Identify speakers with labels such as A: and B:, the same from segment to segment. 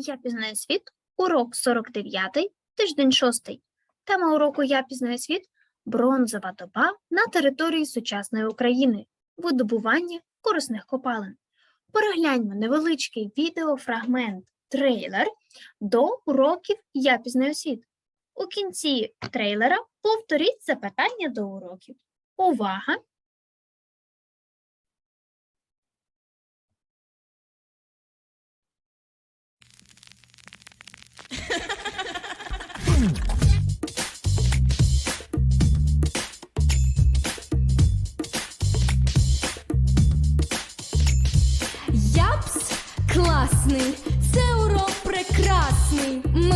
A: Я пізнаю світ, урок 49, тиждень 6. Тема уроку Я пізнаю світ бронзова доба на території сучасної України, видобування корисних копалин. Перегляньмо невеличкий відеофрагмент трейлер до уроків Я пізнаю світ. У кінці трейлера повторіть запитання до уроків. Увага!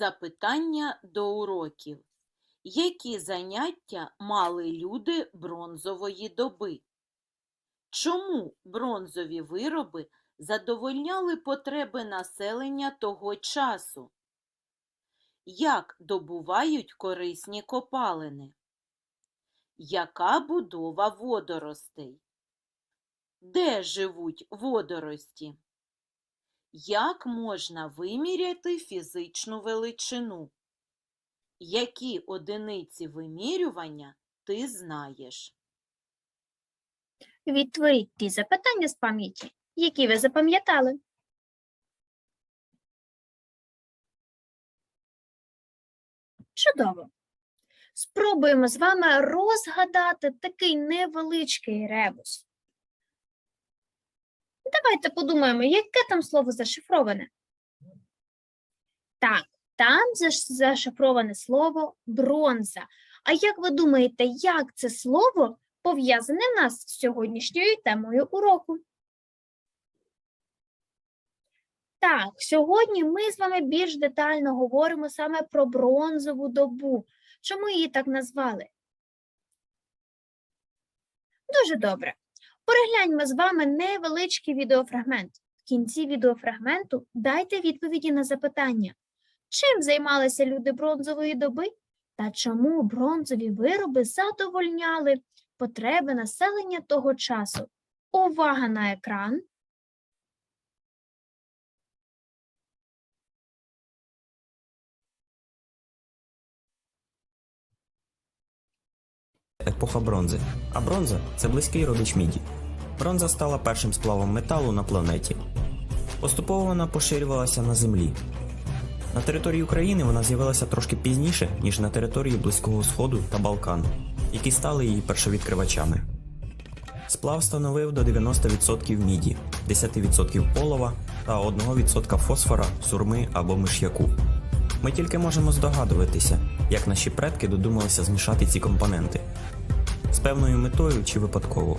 B: Запитання
C: до уроків. Які заняття мали люди бронзової доби? Чому бронзові вироби задовольняли потреби населення того часу? Як добувають корисні копалини? Яка будова водоростей? Де живуть водорості? Як можна виміряти фізичну величину? Які одиниці вимірювання ти знаєш?
A: Відтворіть ті запитання з пам'яті, які ви запам'ятали. Чудово. Спробуємо з вами розгадати такий невеличкий ребус. Давайте подумаємо, яке там слово зашифроване. Так, там зашифроване слово бронза. А як ви думаєте, як це слово пов'язане в нас з сьогоднішньою темою уроку. Так, сьогодні ми з вами більш детально говоримо саме про бронзову добу. Чому її так назвали? Дуже добре. Перегляньмо з вами невеличкий відеофрагмент. В кінці відеофрагменту дайте відповіді на запитання. Чим займалися люди бронзової доби та чому бронзові вироби задовольняли потреби населення того часу. Увага на екран.
D: Епоха бронзи. А бронза це близький родич міді. Бронза стала першим сплавом металу на планеті. Поступово вона поширювалася на землі. На території України вона з'явилася трошки пізніше, ніж на території Близького Сходу та Балкану, які стали її першовідкривачами. Сплав становив до 90% міді, 10% олова та 1% фосфора, сурми або миш'яку. Ми тільки можемо здогадуватися, як наші предки додумалися змішати ці компоненти з певною метою чи випадково.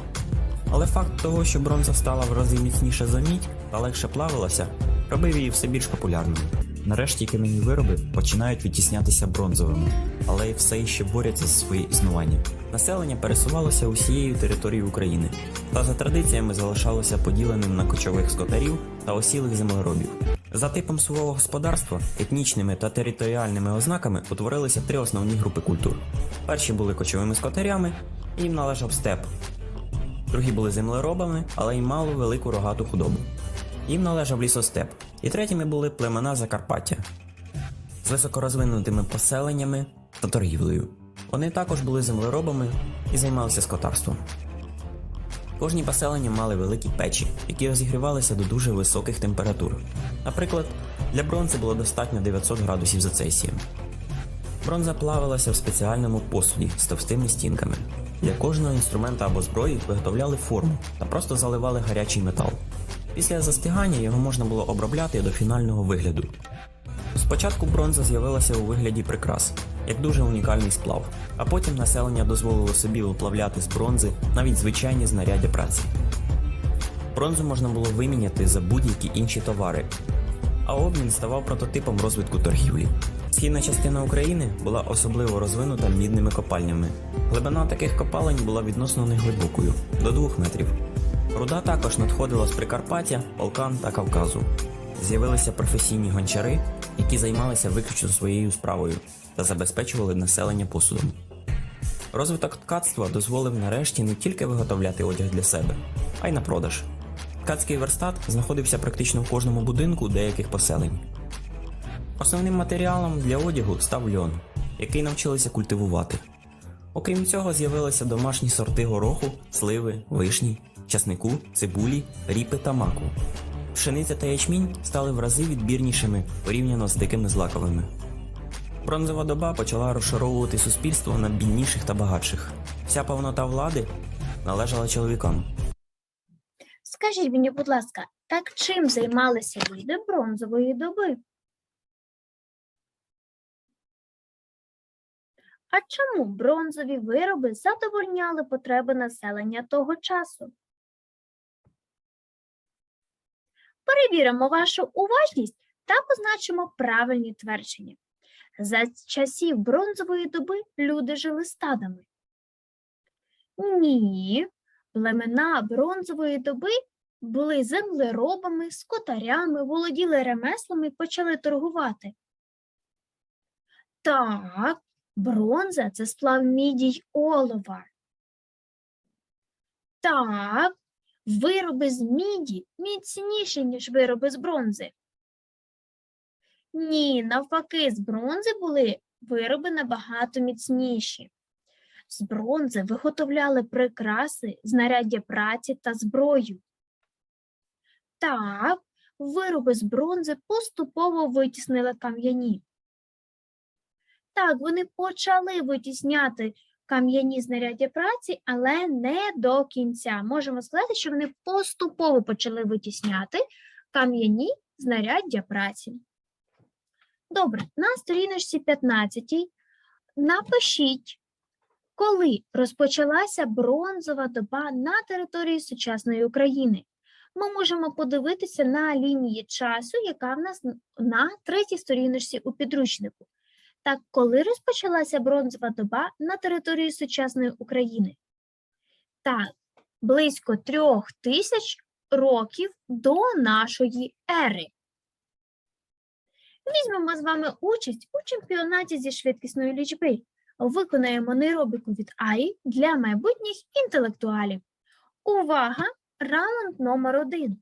D: Але факт того, що бронза стала в рази міцніше за мідь та легше плавилася, робив її все більш популярною. Нарешті кам'яні вироби починають відтіснятися бронзовими, але й все ще борються за своє існування. Населення пересувалося усією територією України та за традиціями залишалося поділеним на кочових скотарів та осілих землеробів. За типом свого господарства, етнічними та територіальними ознаками утворилися три основні групи культур. Перші були кочовими скотарями, їм належав степ. Другі були землеробами, але й мали велику рогату худобу. Їм належав лісостеп. І третіми були племена Закарпаття з високорозвинутими поселеннями та торгівлею. Вони також були землеробами і займалися скотарством. Кожні поселення мали великі печі, які розігрівалися до дуже високих температур. Наприклад, для бронзи було достатньо 900 градусів за Цельсієм. Бронза плавилася в спеціальному посуді з товстими стінками. Для кожного інструмента або зброї виготовляли форму та просто заливали гарячий метал. Після застигання його можна було обробляти до фінального вигляду. Спочатку бронза з'явилася у вигляді прикрас, як дуже унікальний сплав, а потім населення дозволило собі виплавляти з бронзи навіть звичайні знаряддя праці. Бронзу можна було виміняти за будь-які інші товари, а обмін ставав прототипом розвитку торгівлі. Східна частина України була особливо розвинута мідними копальнями. Глибина таких копалень була відносно неглибокою до 2 метрів. Руда також надходила з Прикарпаття, Балкан та Кавказу. З'явилися професійні гончари, які займалися виключно своєю справою та забезпечували населення посудом. Розвиток ткацтва дозволив нарешті не тільки виготовляти одяг для себе, а й на продаж. Ткацький верстат знаходився практично в кожному будинку деяких поселень. Основним матеріалом для одягу став льон, який навчилися культивувати. Окрім цього, з'явилися домашні сорти гороху, сливи, вишні, часнику, цибулі, ріпи та маку. Пшениця та ячмінь стали в рази відбірнішими порівняно з дикими злаковими. Бронзова доба почала розшаровувати суспільство на бідніших та багатших. Вся повнота влади належала чоловікам.
A: Скажіть мені, будь ласка, так чим займалися люди бронзової доби? А чому бронзові вироби задовольняли потреби населення того часу? Перевіримо вашу уважність та позначимо правильні твердження. За часів бронзової доби люди жили стадами. Ні, племена бронзової доби були землеробами, скотарями, володіли ремеслами і почали торгувати. Так, бронза це сплав міді й олова. Так, вироби з міді міцніші, ніж вироби з бронзи. Ні, навпаки, з бронзи були вироби набагато міцніші. З бронзи виготовляли прикраси, знаряддя праці та зброю. Так, вироби з бронзи поступово витіснили кам'яні. Так, вони почали витісняти кам'яні знаряддя праці, але не до кінця. Можемо сказати, що вони поступово почали витісняти кам'яні знаряддя праці. Добре, на сторіночці 15 напишіть, коли розпочалася бронзова доба на території сучасної України. Ми можемо подивитися на лінії часу, яка в нас на третій сторіночці у підручнику. Так, коли розпочалася бронзова доба на території сучасної України? Так, близько трьох тисяч років до нашої ери. Візьмемо з вами участь у чемпіонаті зі швидкісної лічби. Виконаємо нейробіку від АІ для майбутніх інтелектуалів. Увага! Раунд номер один.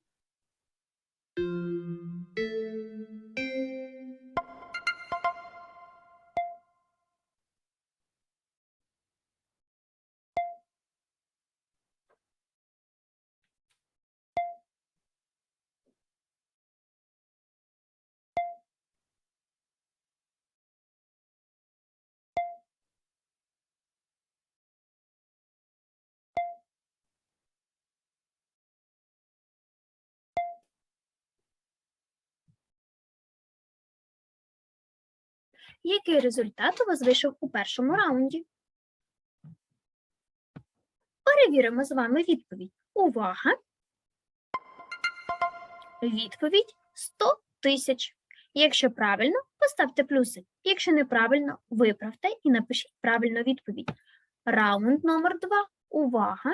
A: Який результат у вас вийшов у першому раунді? Перевіримо з вами відповідь. Увага! Відповідь 100 тисяч. Якщо правильно, поставте плюсик. Якщо неправильно, виправте і напишіть правильну відповідь. Раунд номер 2. Увага!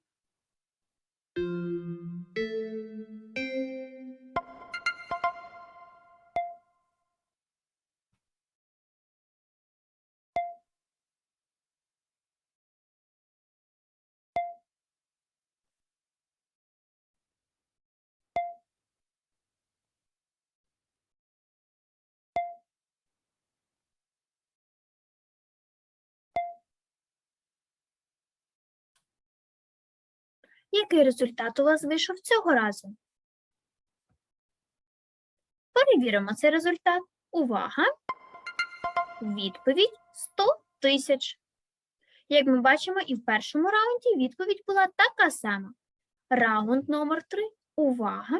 A: Який результат у вас вийшов цього разу? Перевіримо цей результат. Увага! Відповідь 100 тисяч. Як ми бачимо, і в першому раунді відповідь була така сама. Раунд номер 3. Увага!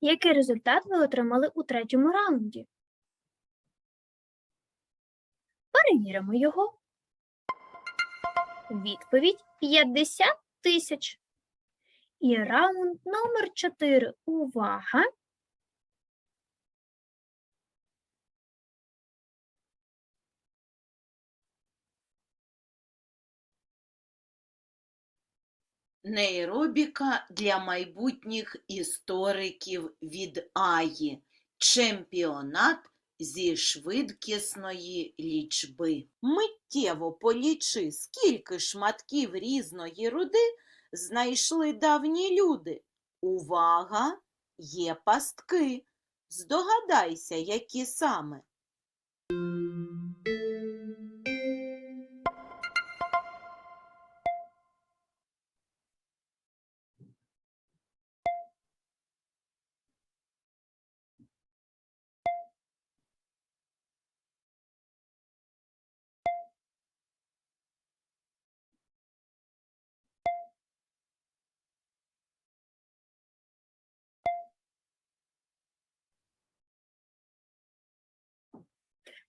A: Який результат ви отримали у третьому раунді? Перевіримо його. Відповідь 50 тисяч. І раунд номер 4. Увага!
C: Нейробіка для майбутніх істориків від Аї. Чемпіонат зі швидкісної лічби. Миттєво полічи, скільки шматків різної руди знайшли давні люди. Увага! Є пастки. Здогадайся, які саме.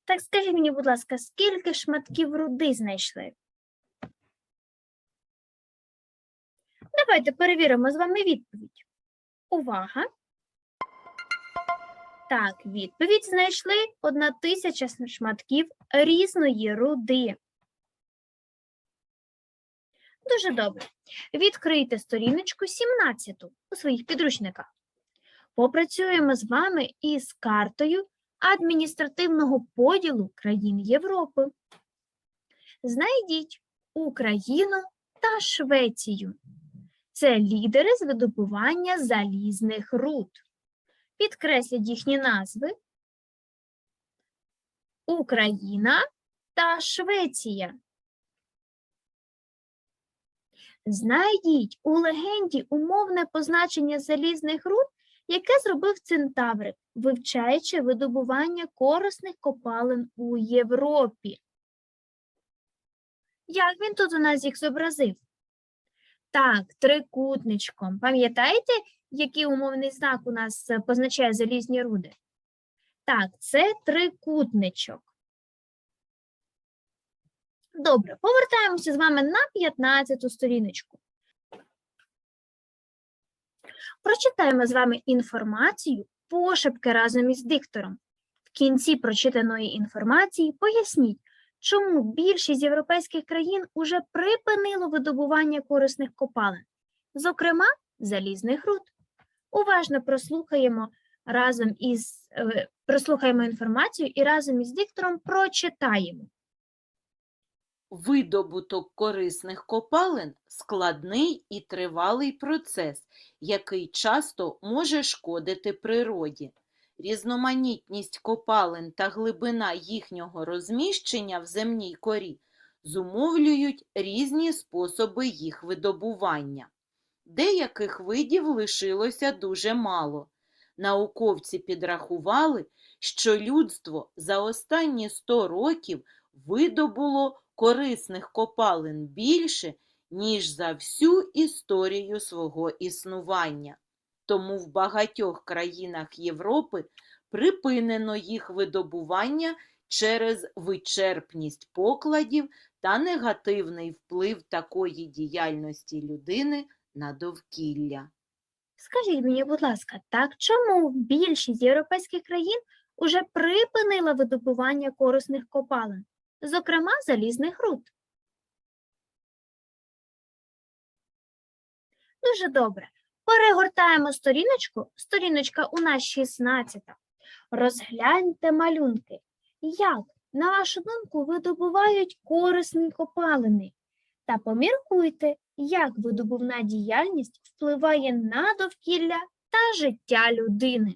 A: Так скажіть мені, будь ласка, скільки шматків руди знайшли? Давайте перевіримо з вами відповідь. Увага! Так, відповідь знайшли одна тисяча с- шматків різної руди. Дуже добре. Відкрийте сторіночку 17 у своїх підручниках. Попрацюємо з вами із картою адміністративного поділу країн Європи. Знайдіть Україну та Швецію. Це лідери з видобування залізних руд. Підкресліть їхні назви. Україна та Швеція. Знайдіть у легенді умовне позначення залізних руд яке зробив Центаврик, вивчаючи видобування корисних копалин у Європі. Як він тут у нас їх зобразив? Так, трикутничком. Пам'ятаєте, який умовний знак у нас е, позначає залізні руди? Так, це трикутничок. Добре, повертаємося з вами на 15 сторіночку. Прочитаємо з вами інформацію пошепки разом із диктором. В кінці прочитаної інформації поясніть, чому більшість європейських країн уже припинило видобування корисних копалин, зокрема залізних руд. Уважно прослухаємо разом із е, прослухаємо інформацію і разом із диктором прочитаємо.
C: Видобуток корисних копалин складний і тривалий процес, який часто може шкодити природі. Різноманітність копалин та глибина їхнього розміщення в земній корі зумовлюють різні способи їх видобування. Деяких видів лишилося дуже мало. Науковці підрахували, що людство за останні 100 років видобуло корисних копалин більше, ніж за всю історію свого існування. Тому в багатьох країнах Європи припинено їх видобування через вичерпність покладів та негативний вплив такої діяльності людини на довкілля.
A: Скажіть мені, будь ласка, так чому більшість європейських країн уже припинила видобування корисних копалин, зокрема залізних руд? Дуже добре. Перегортаємо сторіночку. Сторіночка у нас 16. Розгляньте малюнки. Як, на вашу думку, видобувають корисні копалини? Та поміркуйте, як видобувна діяльність впливає на довкілля та життя людини.